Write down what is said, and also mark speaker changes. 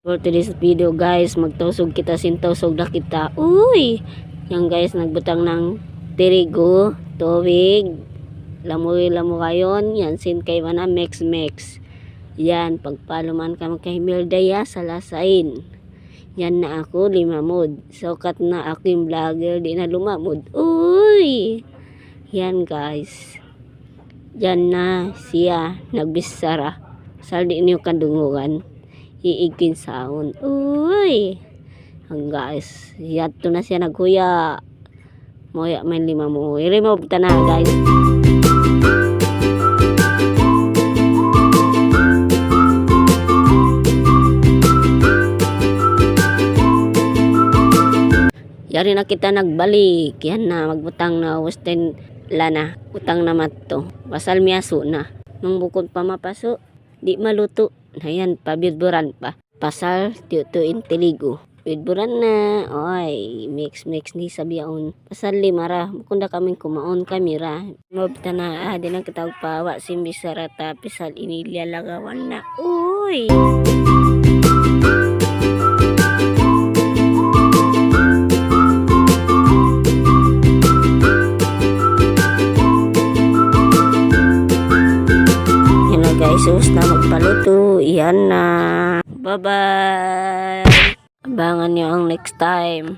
Speaker 1: For today's video guys, magtusog kita sintusog na kita. Uy! Yan guys, nagbutang ng tirigo, tubig, lamoy-lamo kayon, yan sin kay mana mix mix. Yan, pagpaluman ka magkahimilda ya sa lasain. Yan na ako, limamod. Sukat na ako yung vlogger, di na lumamod. Uy! Yan guys. Yan na siya, nagbisara. Saldi niyo kadungugan. Iigin saon. Uy! Ang guys, yato na siya nagkuya. Moya may lima mo. I-remove ta na guys. Yari na kita nagbalik. Yan na, magbutang na Western lana. Utang na matto. Basal miyaso na. Nung bukod pa mapaso, di maluto. Ayan, pabidburan pa. Pasal, tiyo inteligo. Bidburan na. Oy, mix mix ni sabiyaon. Pasal limara. Mukunda kaming kumaon kamera. Mabta na, ah, di na kita pawa. Simbisarata, pisal inilalagawan na. Uy! Yan na magpaluto. Yan na. Bye-bye. Abangan nyo ang next time.